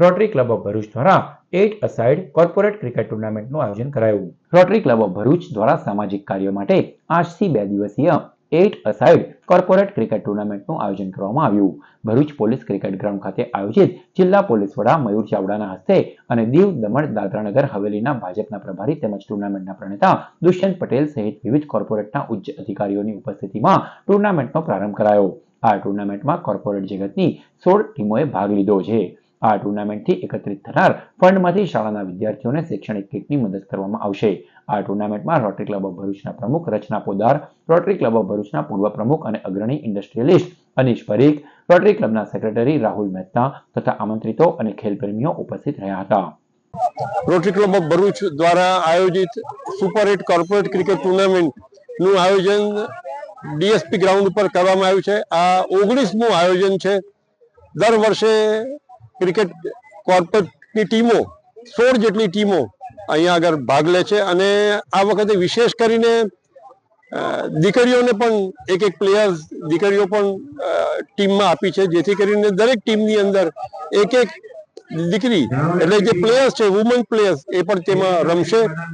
Rotary club of Bharuch દ્વારા eight a side corporate cricket ટુર્નામેન્ટનું આયોજન કરાયું. રોટરી ક્લબ ઓફ ભરૂચ દ્વારા સામાજિક કાર્યો માટે આજથી બે દિવસીય eight a side corporate cricket ટુર્નામેન્ટનું આયોજન કરવામાં આવ્યું. ભરૂચ પોલીસ ક્રિકેટ ગ્રાઉન્ડ ખાતે આયોજિત જિલ્લા પોલીસ વડા મયુર ચાવડાના હસ્તે અને દીવ દમણ દાદરાનગર હવેલીના ભાજપના પ્રભારી તેમજ ટુર્નામેન્ટના પ્રણેતા દુષ્યંત પટેલ સહિત વિવિધ કોર્પોરેટના ઉચ્ચ અધિકારીઓની ઉપસ્થિતિમાં ટુર્નામેન્ટનો પ્રારંભ કરાયો. આ ટુર્નામેન્ટમાં કોર્પોરેટ જગતની સોળ ટીમોએ ભાગ લીધો છે. આ ટુર્નામેન્ટથી એકત્રિત થનાર ફંડમાંથી શાળાના વિદ્યાર્થીઓને શૈક્ષણિક કીટની મદદ કરવામાં આવશે. આ ટુર્નામેન્ટમાં રોટરી ક્લબ ઓફ ભરૂચના પ્રમુખ Rachana Podar, Rotary club of ભરૂચના પૂર્વ પ્રમુખ અને અગ્રણી ઇન્ડસ્ટ્રીયલિસ્ટ અનીશ પરીખ, રોટરી ક્લબના સેક્રેટરી રાહુલ મહેતા તથા આમંત્રિતો અને ખેલપ્રેમીઓ ઉપસ્થિત રહ્યા હતા. રોટરી ક્લબ ઓફ ભરૂચ દ્વારા આયોજિત સુપર એટ કોર્પોરેટ ક્રિકેટ ટુર્નામેન્ટનું આયોજન ડીએસપી ગ્રાઉન્ડ ઉપર કરવામાં આવ્યું છે. આ ઓગણીસમું આયોજન છે. દર વર્ષે ક્રિકેટ કોર્પોરેટની ટીમો, સોળ જેટલી ટીમો અહીંયા આગળ ભાગ લે છે અને આ વખતે વિશેષ કરીને દીકરીઓને પણ એક એક પ્લેયર્સ દીકરીઓ પણ ટીમમાં આપી છે, જેથી કરીને દરેક ટીમની અંદર એક એક દીકરી, એટલે જે પ્લેયર્સ છે વુમન પ્લેયર્સ એ પણ તેમાં રમશે.